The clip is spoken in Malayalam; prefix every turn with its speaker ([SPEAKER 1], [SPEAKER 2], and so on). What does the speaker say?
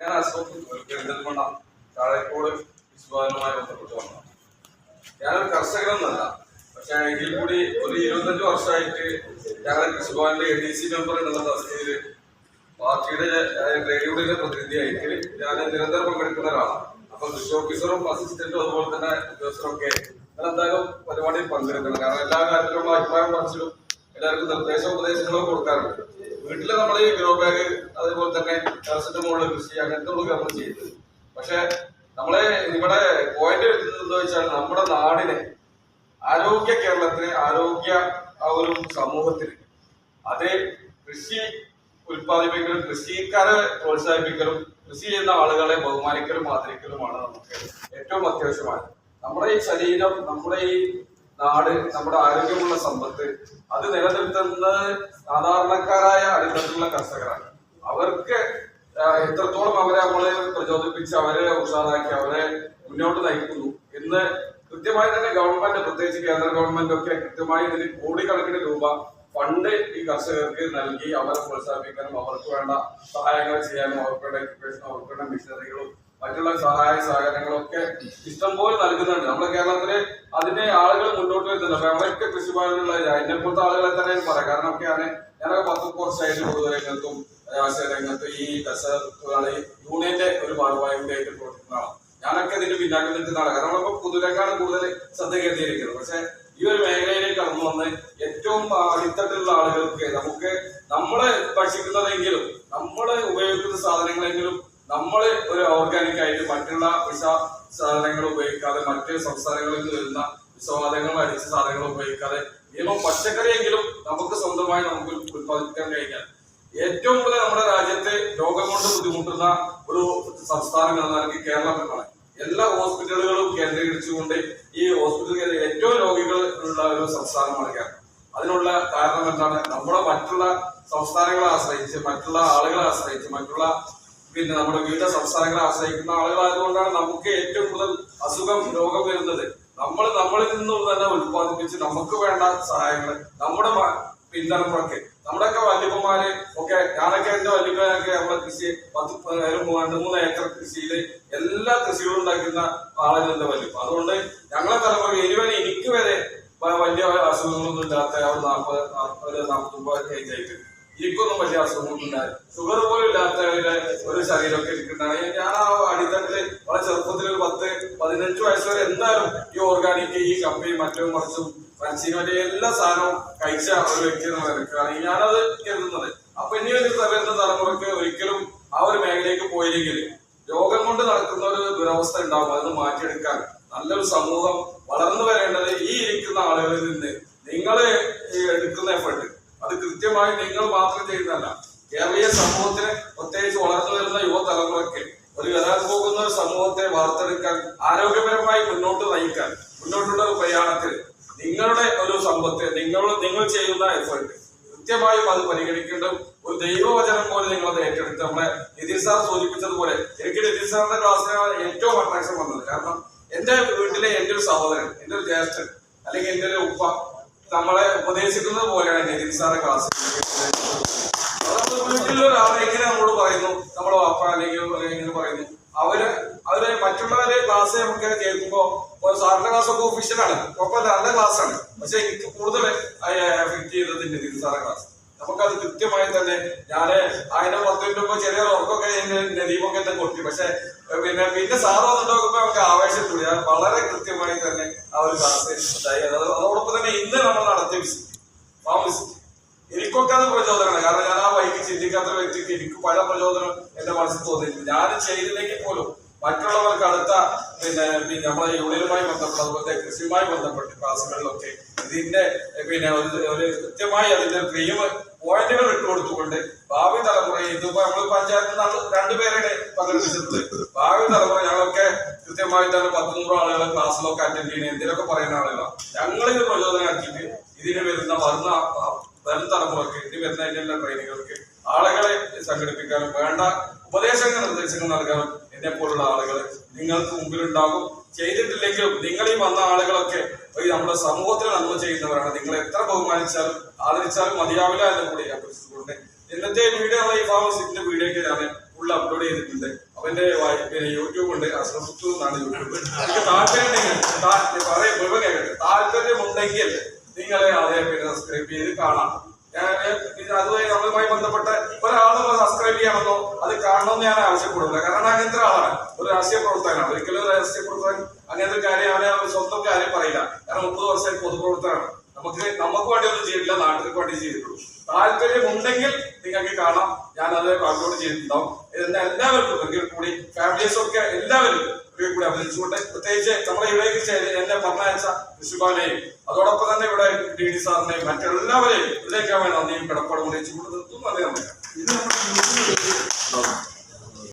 [SPEAKER 1] ഞാൻ അശോക് പെരിന്തൽമണ്ണ താഴേക്കോട് വിശ്വാസവുമായി ബന്ധപ്പെട്ട് വന്നു ഞാനൊരു കർഷകനൊന്നല്ല. പക്ഷെ എങ്കിൽ കൂടി ഒരു ഇരുപത്തഞ്ച് വർഷമായിട്ട് ഞങ്ങളുടെ കൃഷിഭവനിലെ എ ഡി സി മെമ്പർ എന്നുള്ള തസ്തിയിൽ പാർട്ടിയുടെ ട്രേഡ് യൂണിയന്റെ പ്രതിനിധിയായിട്ട് ഞാൻ നിരന്തരം പങ്കെടുക്കുന്ന ഒരാളാണ്. അപ്പൊ കൃഷി ഓഫീസറും അസിസ്റ്റന്റും അതുപോലെ തന്നെ ഉദ്യോഗസ്ഥരൊക്കെ ഞാൻ എന്തായാലും പരിപാടിയിൽ പങ്കെടുക്കണം. കാരണം എല്ലാ കാര്യത്തിലുള്ള അഭിപ്രായം പറച്ചിലും എല്ലാവർക്കും നിർദ്ദേശ ഉപദേശങ്ങളും കൊടുക്കാറുണ്ട്. വീട്ടിൽ നമ്മൾ ഈ ഗ്രോ ബാഗ് അതേപോലെ തന്നെ ടെറസിന്റെ മുകളിൽ കൃഷി അങ്ങനത്തെ ഉള്ള നമ്മൾ ചെയ്യുന്നത് പക്ഷെ നമ്മളെ ഇവിടെ പോയിന്റ് എടുക്കുന്നത് എന്താ വെച്ചാൽ നമ്മുടെ നാടിനെ ആരോഗ്യ കേരളത്തിന് ആരോഗ്യ ആ ഒരു സമൂഹത്തിന് അത് കൃഷി ഉൽപ്പാദിപ്പിക്കലും കൃഷിക്കാരെ പ്രോത്സാഹിപ്പിക്കലും കൃഷി ചെയ്യുന്ന ആളുകളെ ബഹുമാനിക്കലും ആദരിക്കലുമാണ് നമുക്ക് ഏറ്റവും അത്യാവശ്യമായത്. നമ്മുടെ ഈ ശരീരം നമ്മുടെ ഈ നാട് നമ്മുടെ ആരോഗ്യമുള്ള സമ്പത്ത് അത് നിലനിർത്തുന്നത് സാധാരണക്കാരായ അടിത്തട്ടിലുള്ള കർഷകരാണ്. അവർക്ക് എത്രത്തോളം അവരെ നമ്മളെ പ്രചോദിപ്പിച്ച് അവരെ ഉഷാറാക്കി അവരെ മുന്നോട്ട് നയിക്കുന്നു എന്ന് കൃത്യമായി തന്നെ ഗവൺമെന്റ് പ്രത്യേകിച്ച് കേന്ദ്ര ഗവൺമെന്റ് ഒക്കെ കൃത്യമായി ഇതിന് കോടിക്കണക്കിന് രൂപ ഫണ്ട് ഈ കർഷകർക്ക് നൽകി അവരെ പ്രോത്സാഹിപ്പിക്കാനും അവർക്ക് വേണ്ട സഹായങ്ങൾ ചെയ്യാനും അവർക്ക് വേണ്ട എക്യുപേഷൻ അവർക്ക് വേണ്ട മെഷീനറികളും മറ്റുള്ള സഹായ സഹകരണങ്ങളും ഒക്കെ ഇഷ്ടംപോലെ നൽകുന്നുണ്ട്. നമ്മുടെ കേരളത്തിൽ അതിന്റെ ആളുകൾ മുന്നോട്ട് വരുന്നുണ്ട്. അപ്പൊ അവരൊക്കെ കൃഷിഭവനിലുള്ള എന്നെ പോലത്തെ ആളുകളെ തന്നെ പറയാം. കാരണം ഒക്കെയാണ് ഞാനൊക്കെ പത്ത് കുറച്ചായിട്ട് പൊതുരംഗത്തും രാഷ്ട്രീയ രംഗത്തും ഈ കർഷക തൊഴിലാളി യൂണിയന്റെ ഒരു ഭാഗമായിട്ട് പ്രവർത്തിക്കുന്നതാണ് ഞാനൊക്കെ ഇതിന് പിന്നാക്കം നിൽക്കുന്ന ആളാണ് കാരണം നമ്മളിപ്പോ പുതുരക്കാണ് കൂടുതൽ ശ്രദ്ധ കേന്ദ്രീകരിക്കുന്നത്. പക്ഷെ ഈ ഒരു മേഖലയിലേക്ക് കടന്നു വന്ന് ഏറ്റവും അടിത്തട്ടിലുള്ള ആളുകൾക്ക് നമുക്ക് നമ്മൾ ഭക്ഷിക്കുന്നതെങ്കിലും നമ്മൾ ഉപയോഗിക്കുന്ന സാധനങ്ങളെങ്കിലും നമ്മൾ ഒരു ഓർഗാനിക് ആയിട്ട് മറ്റുള്ള വിഷ സാധനങ്ങൾ ഉപയോഗിക്കാതെ മറ്റ് സംസ്ഥാനങ്ങളിൽ നിന്ന് വരുന്ന വിഷവാദങ്ങൾ അടിച്ച സാധനങ്ങൾ ഉപയോഗിക്കാതെ നിയമം പച്ചക്കറിയെങ്കിലും നമുക്ക് സ്വന്തമായി നമുക്ക് ഉത്പാദിപ്പിക്കാൻ കഴിഞ്ഞാൽ ഏറ്റവും കൂടുതൽ നമ്മുടെ രാജ്യത്തെ രോഗം കൊണ്ട് ബുദ്ധിമുട്ടുന്ന ഒരു സംസ്ഥാനം എന്നാണെങ്കിൽ കേരളം എന്നാണ്. എല്ലാ ഹോസ്പിറ്റലുകളും കേന്ദ്രീകരിച്ചുകൊണ്ട് ഈ ഹോസ്പിറ്റലിൽ ഏറ്റവും രോഗികൾ ഉള്ള ഒരു സംസ്ഥാനമാണ് കേരളം. അതിനുള്ള കാരണം എന്താണ്? നമ്മുടെ മറ്റുള്ള സംസ്ഥാനങ്ങളെ ആശ്രയിച്ച് മറ്റുള്ള ആളുകളെ ആശ്രയിച്ച് മറ്റുള്ള പിന്നെ നമ്മുടെ വിവിധ സംസ്ഥാനങ്ങളെ ആശ്രയിക്കുന്ന ആളുകളായതുകൊണ്ടാണ് നമുക്ക് ഏറ്റവും കൂടുതൽ അസുഖം രോഗം വരുന്നത്. നമ്മൾ നമ്മളിൽ നിന്നും തന്നെ ഉത്പാദിപ്പിച്ച് നമുക്ക് വേണ്ട സഹായങ്ങൾ നമ്മുടെ പിന്തലമുറക്ക് നമ്മുടെയൊക്കെ വല്യപ്പന്മാര് ഒക്കെ ഞാനൊക്കെ എന്റെ വല്യപ്പനൊക്കെ നമ്മളെ കൃഷി പത്ത് രണ്ട് മൂന്ന് ഏക്കർ കൃഷിയിൽ എല്ലാ കൃഷികളും ഉണ്ടാക്കുന്ന ആളുകളുടെ എന്റെ വല്യപ്പ. അതുകൊണ്ട് ഞങ്ങളെ തലമുറ ഇനിവരെ എനിക്ക് വരെ വലിയ അസുഖങ്ങളൊന്നും ഇല്ലാത്ത നാൽപ്പത് നാൽപ്പത് നാൽപ്പത്തൊമ്പത് ഏജ് ആയിട്ട് എനിക്കൊന്നും വലിയ അസുഖമുണ്ടായി ഷുഗർ പോലും ഇല്ലാത്തവരുടെ ഒരു ശരീരമൊക്കെ ഇരിക്കുന്നതാണ് ഞാൻ ആ അടിത്തട്ടിൽ വളരെ ചെറുപ്പത്തിൽ ഒരു പത്ത് പതിനഞ്ച് വയസ്സ് വരെ എന്തായാലും ഈ ഓർഗാനിക് ഈ കപ്പയും മറ്റും മറിച്ചും മരിച്ചിന് മറ്റേ എല്ലാ സാധനവും കഴിച്ച ഒരു വ്യക്തി എന്ന നിലക്കാണ് ഞാനത് കരുതുന്നത്. അപ്പൊ ഇനി ഒരു വരുന്ന തലമുറയ്ക്ക് ഒരിക്കലും ആ ഒരു മേഖലയിലേക്ക് പോയില്ലെങ്കിൽ രോഗം കൊണ്ട് നടക്കുന്ന ഒരു ദുരവസ്ഥ ഉണ്ടാവും. അത് മാറ്റിയെടുക്കാൻ നല്ലൊരു സമൂഹം വളർന്നു വരേണ്ടത് ഈ ഇരിക്കുന്ന ആളുകളിൽ നിന്ന്. നിങ്ങൾ എടുക്കുന്ന എഫർട്ട് അത് കൃത്യമായി നിങ്ങൾ മാത്രം ചെയ്യുന്നതല്ല കേരളീയ സമൂഹത്തിന് പ്രത്യേകിച്ച് വളർന്നു വരുന്ന യുവതലമുറയ്ക്ക് ഒരു വരാൻ പോകുന്ന ഒരു സമൂഹത്തെ വാർത്തെടുക്കാൻ ആരോഗ്യപരമായി മുന്നോട്ട് നയിക്കാൻ മുന്നോട്ടുള്ള ഒരു പ്രയാണത്തിൽ നിങ്ങളുടെ ഒരു സമ്പത്ത് നിങ്ങൾ നിങ്ങൾ ചെയ്യുന്ന എഫേർട്ട് കൃത്യമായും അത് പരിഗണിക്കേണ്ടും ഒരു ദൈവവചനം പോലെ നിങ്ങൾ അത് ഏറ്റെടുത്ത് നമ്മളെ നിതിൻ സാർ സൂചിപ്പിച്ചതുപോലെ എനിക്ക് നിതിൻ സാറിന്റെ ക്ലാസ്സിനാണ് ഏറ്റവും അട്രാക്ഷൻ വന്നത്. കാരണം എന്റെ വീട്ടിലെ എന്റെ ഒരു സഹോദരൻ എന്റെ ഒരു ജ്യേഷ്ഠൻ അല്ലെങ്കിൽ എന്റെ ഒരു ഉപ്പ നമ്മളെ ഉപദേശിക്കുന്നത് പോലെയാണ് ജതിൻ സാറെ ക്ലാസ് വീട്ടിലൊരാൾ എങ്ങനെ നമ്മളോട് പറയുന്നു നമ്മളെ വാപ്പ അല്ലെങ്കിൽ എങ്ങനെ പറയുന്നു. അവർ അവർ മറ്റുള്ളവരെ ക്ലാസ് നമുക്ക് കേൾക്കുമ്പോ സാറിന്റെ ക്ലാസ് ഒക്കെ ഒഫീഷ്യലാണ് കുഴപ്പമില്ല നല്ല ക്ലാസ് ആണ്. പക്ഷെ എനിക്ക് കൂടുതൽ എഫക്ട് ചെയ്തത് ജതിൻ സാറിന്റെ ക്ലാസ് നമുക്കത് കൃത്യമായി തന്നെ ഞാൻ അതിന്റെ പത്ത് മിനിറ്റ് മുമ്പ് ചെറിയ ഉറക്കൊക്കെ ദീപൊക്കെ തന്നെ കൊട്ടി. പക്ഷെ പിന്നെ പിന്നെ സാറ് വന്നിട്ട് നോക്കുമ്പോ നമുക്ക് ആവേശം കൂടി ഞാൻ വളരെ കൃത്യമായി തന്നെ ആ ഒരു ക്ലാസ് അത് അതോടൊപ്പം തന്നെ ഇന്ന് നമ്മൾ നടത്തിയ വിസിറ്റ് എനിക്കൊക്കെ അത് പ്രചോദനമാണ്. കാരണം ഞാൻ ആ വൈകി ചിന്തിക്കാത്ത വ്യക്തിക്ക് എനിക്ക് പല പ്രചോദനം എന്റെ മനസ്സിൽ തോന്നിയിട്ടുണ്ട്. ഞാൻ ചെയ്തില്ലെങ്കിൽ പോലും മറ്റുള്ളവർക്ക് അടുത്ത പിന്നെ പിന്നെ നമ്മളെ യൂണിയനുമായി ബന്ധപ്പെട്ട് അതുപോലെ കൃഷിയുമായി ബന്ധപ്പെട്ട് ക്ലാസ്സുകളിലൊക്കെ ഇതിന്റെ പിന്നെ ഒരു കൃത്യമായി അതിന്റെ ക്രീം പോയിന്റുകൾ ഇട്ടുകൊടുത്തുകൊണ്ട് ഭാവി തലമുറ ഇതിപ്പോ നമ്മൾ പഞ്ചായത്തിൽ നിന്ന് രണ്ടുപേരുടെ പങ്കെടുപ്പിച്ചിട്ടുണ്ട് ഭാവി തലമുറ ഞങ്ങളൊക്കെ കൃത്യമായി തന്നെ പത്ത് നൂറ് ആളുകളെ ക്ലാസ്സിലൊക്കെ അറ്റൻഡ് ചെയ്യണേ എന്തിനൊക്കെ പറയുന്ന ആളുകളാണ് ഞങ്ങളിത് പ്രചോദനമാക്കിയിട്ട് ഇതിന് വരുന്ന വരുന്ന വരും തലമുറയ്ക്ക് ഇനി വരുന്ന അതിന്റെ ട്രെയിനിങ്ങൾക്ക് ആളുകളെ സംഘടിപ്പിക്കാനും വേണ്ട ഉപദേശങ്ങൾ നിർദ്ദേശങ്ങൾ നൽകാനും എന്നെ പോലുള്ള ആളുകൾ നിങ്ങൾക്ക് മുമ്പിലുണ്ടാകും. ചെയ്തിട്ടില്ലെങ്കിലും നിങ്ങൾ ഈ വന്ന ആളുകളൊക്കെ നമ്മുടെ സമൂഹത്തിൽ നന്മ ചെയ്യുന്നവരാണ്. നിങ്ങൾ എത്ര ബഹുമാനിച്ചാലും ആദരിച്ചാലും മതിയാവില്ല എന്ന് കൂടി ഞാൻ ഇന്നത്തെ വീഡിയോ ഈ ഫാമസിന്റെ വീഡിയോ ഒക്കെ ഞാൻ ഫുൾ അപ്ലോഡ് ചെയ്തിട്ടുണ്ട്. അവന്റെ യൂട്യൂബ് ഉണ്ട്. അസ്രഫുത്തു എന്നാണ് യൂട്യൂബ്. താല്പര്യം പറയും താല്പര്യമുണ്ടെങ്കിൽ നിങ്ങളെ അതേ പേര് സബ്സ്ക്രൈബ് ചെയ്ത് കാണാം. അതുമായി നമ്മളുമായി ബന്ധപ്പെട്ട ഒരാളും സബ്സ്ക്രൈബ് ചെയ്യണമെന്നോ അത് കാണണമെന്ന് ഞാൻ ആവശ്യപ്പെടുന്നില്ല. കാരണം അങ്ങനത്തെ ആളാണ്. ഒരു രാഷ്ട്രീയ പ്രവർത്തകനാണ്. ഒരിക്കലും ഒരു രാഷ്ട്രീയ പ്രവർത്തകൻ അങ്ങനത്തെ കാര്യം അവനെ സ്വന്തം കാര്യം പറയില്ല. കാരണം മുപ്പത് വർഷമായി പൊതുപ്രവർത്തകനാണ്. നമുക്ക് നമുക്ക് വേണ്ടി ഒന്നും ചെയ്തില്ല നാട്ടിലേക്ക് വേണ്ടി ചെയ്തിട്ടുള്ളൂ. താല്പര്യം ഉണ്ടെങ്കിൽ നിങ്ങൾക്ക് കാണാം. ഞാൻ അത് അപ്ലോഡ് ചെയ്തിട്ടുണ്ടാവും. ഇതിന്റെ എല്ലാവർക്കും ഒരിക്കൽ കൂടി ഫാമിലീസ് ഒക്കെ എല്ലാവരും കൂടി അഭിനയിച്ചുകൊണ്ട് പ്രത്യേകിച്ച് നമ്മുടെ ഇവിടേക്ക് എന്നെ പറഞ്ഞയച്ച കൃഷിഭവനെയും അതോടൊപ്പം തന്നെ ഇവിടെ ഡി ഡി സാറിനെയും മറ്റെല്ലാവരെയും ഇതിലേക്കാണ് നന്ദിയും കിടപ്പാടും അറിയിച്ചുകൊണ്ട് നിർത്തും നന്ദി നന്ദി.
[SPEAKER 2] 你这个放心这个也可